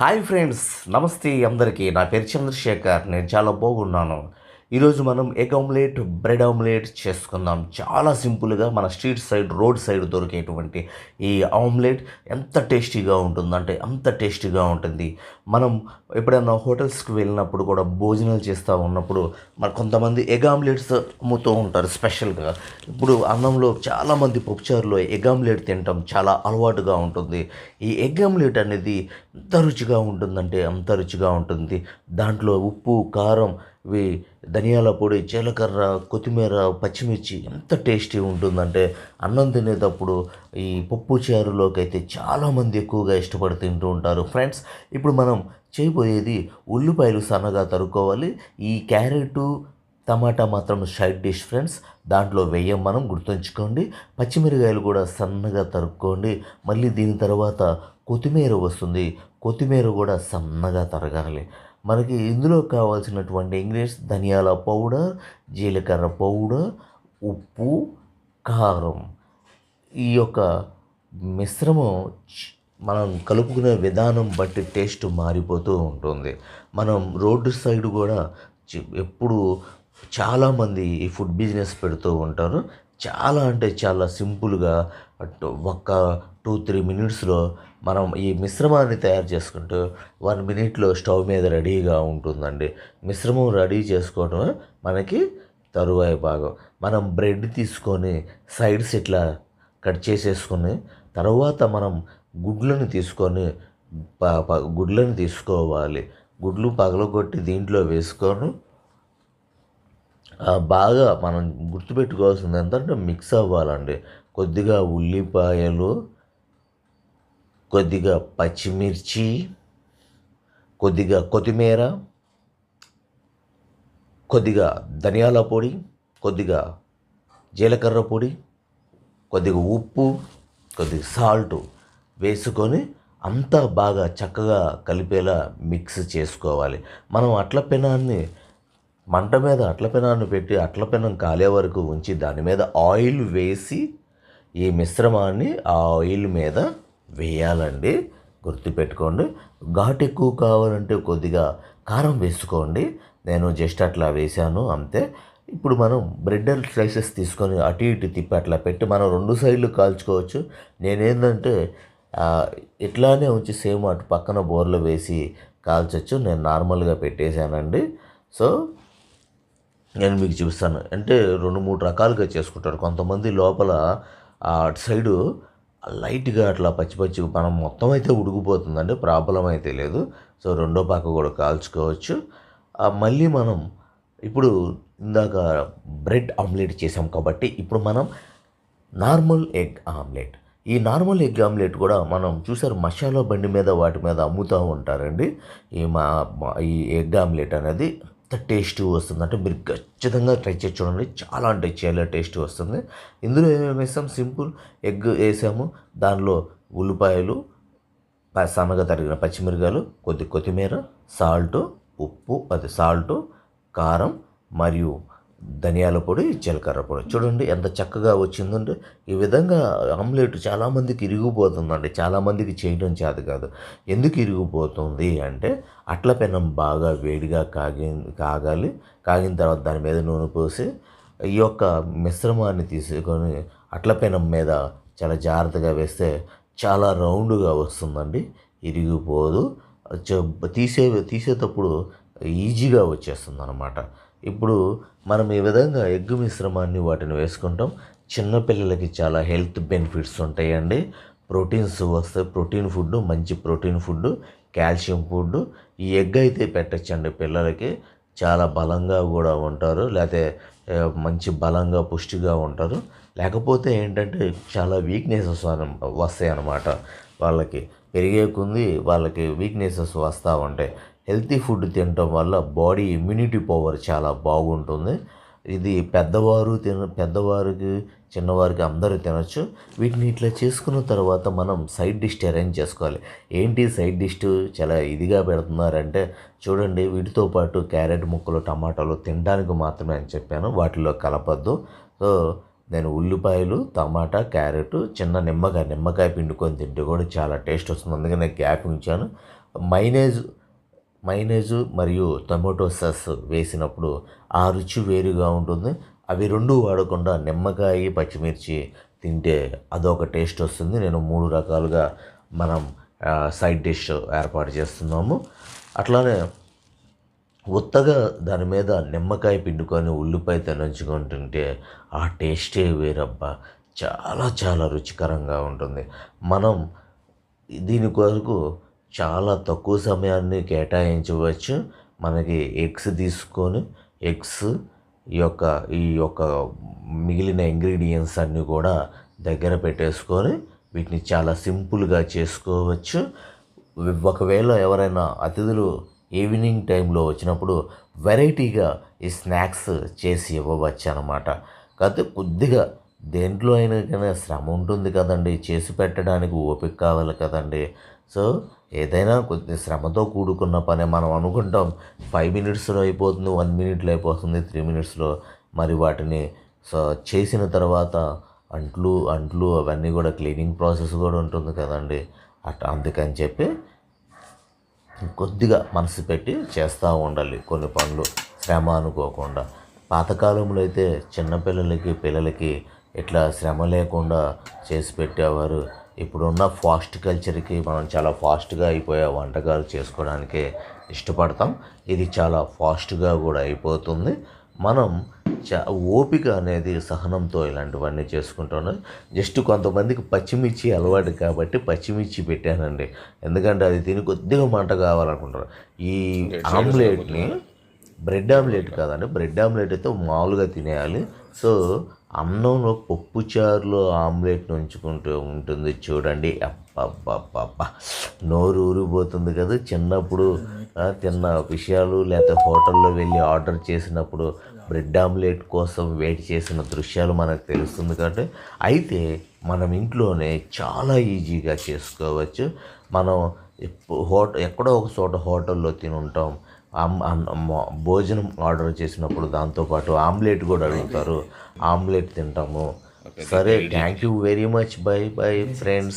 Hi friends నమస్తే అందరికీ. నా పేరు చంద్రశేఖర్. నేను చాలా బాగున్నాను. ఈరోజు మనం ఎగ్ ఆమ్లెట్ బ్రెడ్ ఆమ్లెట్ చేసుకుందాం. చాలా సింపుల్గా మన స్ట్రీట్ సైడ్ రోడ్ సైడ్ దొరికేటువంటి ఈ ఆమ్లెట్ ఎంత టేస్టీగా ఉంటుందంటే అంత టేస్టీగా ఉంటుంది. మనం ఎప్పుడైనా హోటల్స్కి వెళ్ళినప్పుడు కూడా భోజనాలు చేస్తూ ఉన్నప్పుడు మరి కొంతమంది ఎగ్ ఆమ్లెట్స్ అమ్ముతూ ఉంటారు స్పెషల్గా. ఇప్పుడు అన్నంలో చాలామంది పప్పుచారులో ఎగ్ ఆమ్లెట్ తినటం చాలా అలవాటుగా ఉంటుంది. ఈ ఎగ్ ఆమ్లెట్ అనేది ఎంత రుచిగా ఉంటుందంటే అంత రుచిగా ఉంటుంది. దాంట్లో ఉప్పు కారం ఇవి ధనియాల పొడి జీలకర్ర కొత్తిమీర పచ్చిమిర్చి ఎంత టేస్టీ ఉంటుందంటే అన్నం తినేటప్పుడు ఈ పప్పు చారులోకి అయితే చాలామంది ఎక్కువగా ఇష్టపడి తింటూ ఉంటారు. ఫ్రెండ్స్ ఇప్పుడు మనం చేయబోయేది ఉల్లిపాయలు సన్నగా తరుక్కోవాలి. ఈ క్యారెట్ టమాటా మాత్రం సైడ్ డిష్ ఫ్రెండ్స్ దాంట్లో వేయం మనం గుర్తుంచుకోండి. పచ్చిమిరకాయలు కూడా సన్నగా తరుక్కోండి. మళ్ళీ దీని తర్వాత కొత్తిమీర వస్తుంది. కొత్తిమీర కూడా సన్నగా తరగాలి. మనకి ఇందులో కావాల్సినటువంటి ఇంగ్లీష్ ధనియాల పౌడర్ జీలకర్ర పౌడర్ ఉప్పు కారం. ఈ యొక్క మిశ్రమం మనం కలుపుకునే విధానం బట్టి టేస్ట్ మారిపోతూ ఉంటుంది. మనం రోడ్డు సైడ్ కూడా ఎప్పుడు చాలామంది ఈ ఫుడ్ బిజినెస్ పెడుతూ ఉంటారు. చాలా అంటే చాలా సింపుల్గా ఒక్క టూ త్రీ మినిట్స్లో మనం ఈ మిశ్రమాన్ని తయారు చేసుకుంటూ వన్ మినిట్లో స్టవ్ మీద రెడీగా ఉంటుందండి. మిశ్రమం రెడీ చేసుకోవడం మనకి తరువాయి భాగం. మనం బ్రెడ్ తీసుకొని సైడ్స్ ఇట్లా కట్ చేసేసుకొని తర్వాత మనం గుడ్లను తీసుకొని ప- గుడ్లను తీసుకోవాలి. గుడ్లు పగలగొట్టి దీంట్లో వేసుకొని బాగా మనం గుర్తుపెట్టుకోవాల్సింది ఏంటంటే మిక్స్ అవ్వాలండి. కొద్దిగా ఉల్లిపాయలు కొద్దిగా పచ్చిమిర్చి కొద్దిగా కొత్తిమీర కొద్దిగా ధనియాల పొడి కొద్దిగా జీలకర్ర పొడి కొద్దిగా ఉప్పు కొద్దిగా సాల్ట్ వేసుకొని అంతా బాగా చక్కగా కలిపేలా మిక్స్ చేసుకోవాలి. మనం అట్ల పెనాన్ని మంట మీద అట్ల పెనాన్ని పెట్టి అట్ల పెనం కాలే వరకు ఉంచి దాని మీద ఆయిల్ వేసి ఈ మిశ్రమాన్ని ఆ ఆయిల్ మీద వేయాలండి. గుర్తుపెట్టుకోండి. ఘాటు ఎక్కువ కావాలంటే కొద్దిగా కారం వేసుకోండి. నేను జస్ట్ అట్లా వేశాను అంతే. ఇప్పుడు మనం బ్రెడ్ అండ్ స్లైసెస్ తీసుకొని అటు ఇటు తిప్పి అట్లా పెట్టి మనం రెండు సైడ్లు కాల్చుకోవచ్చు. నేనేంటంటే ఇట్లానే ఉంచి సేమ్ అటు పక్కన బోర్లు వేసి కాల్చొచ్చు. నేను నార్మల్గా పెట్టేశానండి. సో నేను మీకు చూపిస్తాను. అంటే రెండు మూడు రకాలుగా చేసుకుంటారు. కొంతమంది లోపల అటు సైడు లైట్గా అట్లా పచ్చి పచ్చి మనం మొత్తం అయితే ఉడికిపోతుందండి ప్రాబ్లం అయితే లేదు. సో రెండో పాక కూడా కాల్చుకోవచ్చు. మళ్ళీ మనం ఇప్పుడు ఇందాక బ్రెడ్ ఆమ్లెట్ చేసాం కాబట్టి ఇప్పుడు మనం నార్మల్ ఎగ్ ఆమ్లెట్. ఈ నార్మల్ ఎగ్ ఆమ్లెట్ కూడా మనం చూసారు మసాలా బండి మీద వాటి మీద అమ్ముతూ ఉంటారండి. ఈ మా- ఈ ఎగ్ ఆమ్లెట్ అనేది ఎంత టేస్ట్ వస్తుంది. అంటే మీరు ఖచ్చితంగా ట్రై చేసి చూడండి. చాలా అంటే చాలా టేస్ట్ వస్తుంది. ఇందులో ఏమేమి వేసాం? సింపుల్ ఎగ్ వేసాము. దానిలో ఉల్లిపాయలు సన్నగా తరిగిన పచ్చిమిరకాయలు కొద్ది కొత్తిమీర సాల్ట్ ఉప్పు అది సాల్ట్ కారం మరియు ధనియాల పొడి జీలకర్ర పొడి. చూడండి ఎంత చక్కగా వచ్చిందంటే ఈ విధంగా ఆమ్లెట్ చాలామందికి ఇరిగిపోతుందండి. చాలామందికి చేయడం చేత కాదు. ఎందుకు ఇరిగిపోతుంది అంటే అట్ల పెనం బాగా వేడిగా కాగి కాగాలి. కాగిన తర్వాత దాని మీద నూనె పోసి ఈ యొక్క మిశ్రమాన్ని తీసుకొని అట్ల పెనం మీద చాలా జాగ్రత్తగా వేస్తే చాలా రౌండ్గా వస్తుందండి. ఇరిగిపోదు. తీసే తీసేటప్పుడు ఈజీగా వచ్చేస్తుంది అనమాట ఇప్పుడు మనం ఈ విధంగా ఎగ్ మిశ్రమాన్ని వాటిని వేసుకుంటాం. చిన్నపిల్లలకి చాలా హెల్త్ బెనిఫిట్స్ ఉంటాయండి. ప్రోటీన్స్ వస్తాయి ప్రోటీన్ ఫుడ్ మంచి ప్రోటీన్ ఫుడ్ కాల్షియం ఫుడ్. ఈ ఎగ్ అయితే పెట్టచ్చండి పిల్లలకి. చాలా బలంగా కూడా ఉంటారు. లేకపోతే మంచి బలంగా పుష్టిగా ఉంటారు. లేకపోతే ఏంటంటే చాలా వీక్నెసెస్ వస్తాయి అన్నమాట వాళ్ళకి. పెరిగే కొంది వాళ్ళకి వీక్నెసెస్ వస్తూ ఉంటాయి. హెల్తీ ఫుడ్ తినటం వల్ల బాడీ ఇమ్యూనిటీ పవర్ చాలా బాగుంటుంది. ఇది పెద్దవారు తిన పెద్దవారికి చిన్నవారికి అందరూ తినచ్చు. వీటిని ఇట్లా చేసుకున్న తర్వాత మనం సైడ్ డిష్ అరేంజ్ చేసుకోవాలి. ఏంటి సైడ్ డిష్? చాలా ఇదిగా పెడుతున్నారంటే చూడండి వీటితో పాటు క్యారెట్ ముక్కలు టమాటాలు తినడానికి మాత్రమే అని చెప్పాను. వాటిలో కలపద్దు. సో నేను ఉల్లిపాయలు టమాటా క్యారెట్ చిన్న నిమ్మకాయ నిమ్మకాయ పిండుకొని తింటే కూడా చాలా టేస్ట్ వస్తుంది. అందుకని నేను గ్యాప్ ఉంచాను. మైనేజ్ మైనేజ్ మరియు టొమాటో సాస్ వేసినప్పుడు ఆ రుచి వేరుగా ఉంటుంది. అవి రెండు వాడకుండా నిమ్మకాయ పచ్చిమిర్చి తింటే అదొక టేస్ట్ వస్తుంది. నేను మూడు రకాలుగా మనం సైడ్ డిష్ ఏర్పాటు చేస్తున్నాము. అట్లానే ఉత్తగా దాని మీద నిమ్మకాయ పిండుకొని ఉల్లిపాయ తినంచుకొని తింటే ఆ టేస్టే వేరబ్బా. చాలా చాలా రుచికరంగా ఉంటుంది. మనం దీని కొరకు చాలా తక్కువ సమయాన్ని కేటాయించవచ్చు. మనకి ఎగ్స్ తీసుకొని ఎగ్స్ ఈ యొక్క ఈ యొక్క మిగిలిన ఇంగ్రీడియంట్స్ అన్నీ కూడా దగ్గర పెట్టేసుకొని వీటిని చాలా సింపుల్గా చేసుకోవచ్చు. ఒకవేళ ఎవరైనా అతిథులు ఈవినింగ్ టైంలో వచ్చినప్పుడు వెరైటీగా ఈ స్నాక్స్ చేసి ఇవ్వవచ్చు అనమాట కాకపోతే కొద్దిగా దేంట్లో అయినా కానీ శ్రమ ఉంటుంది కదండి. చేసి పెట్టడానికి ఓపిక కావాలి కదండి. సో ఏదైనా కొద్ది శ్రమతో కూడుకున్న పని మనం అనుకుంటాం. ఫైవ్ మినిట్స్లో అయిపోతుంది వన్ మినిట్లో అయిపోతుంది త్రీ మినిట్స్లో. మరి వాటిని సో చేసిన తర్వాత అంట్లు అంట్లు అవన్నీ కూడా క్లీనింగ్ ప్రాసెస్ కూడా ఉంటుంది కదండి. అట్ అందుకని చెప్పి కొద్దిగా మనసు పెట్టి చేస్తూ ఉండాలి కొన్ని పనులు. శ్రమ అనుకోకుండా. పాతకాలంలో అయితే చిన్నపిల్లలకి పిల్లలకి ఇట్లా శ్రమ లేకుండా చేసి పెట్టేవారు? ఇప్పుడున్న ఫాస్ట్ కల్చర్కి మనం చాలా ఫాస్ట్గా అయిపోయే వంటకాలు చేసుకోవడానికి ఇష్టపడతాం. ఇది చాలా ఫాస్ట్గా కూడా అయిపోతుంది. మనం చా ఓపిక అనేది సహనంతో ఇలాంటివన్నీ చేసుకుంటున్నాం జస్ట్ కొంతమందికి పచ్చిమిర్చి అలవాటు కాబట్టి పచ్చిమిర్చి పెట్టానండి. ఎందుకంటే అది తిని కొద్దిగా మంట కావాలనుకుంటారు. ఈ ఆమ్లెట్ని బ్రెడ్ ఆమ్లెట్ కాదండి. బ్రెడ్ ఆమ్లెట్ అయితే మామూలుగా తినేయాలి. సో అన్నంలో పప్పు చారులో ఆమ్లెట్ ఉంచుకుంటూ ఉంటుంది చూడండి. అబ్బబ్బబ్బబ్బ. నోరు ఊరిపోతుంది కదా. చిన్నప్పుడు తిన్న విషయాలు లేకపోతే హోటల్లో వెళ్ళి ఆర్డర్ చేసినప్పుడు బ్రెడ్ ఆమ్లెట్ కోసం వెయిట్ చేసిన దృశ్యాలు మనకు తెలుస్తుంది కాబట్టి. అయితే మనం ఇంట్లోనే చాలా ఈజీగా చేసుకోవచ్చు. మనం హోట ఎక్కడో ఒక చోట హోటల్లో తిని ఉంటాం భోజనం ఆర్డర్ చేసినప్పుడు దాంతోపాటు ఆమ్లెట్ కూడా అడుగుతారు. ఆమ్లెట్. తింటాము. సరే thank you very much. Bye bye friends.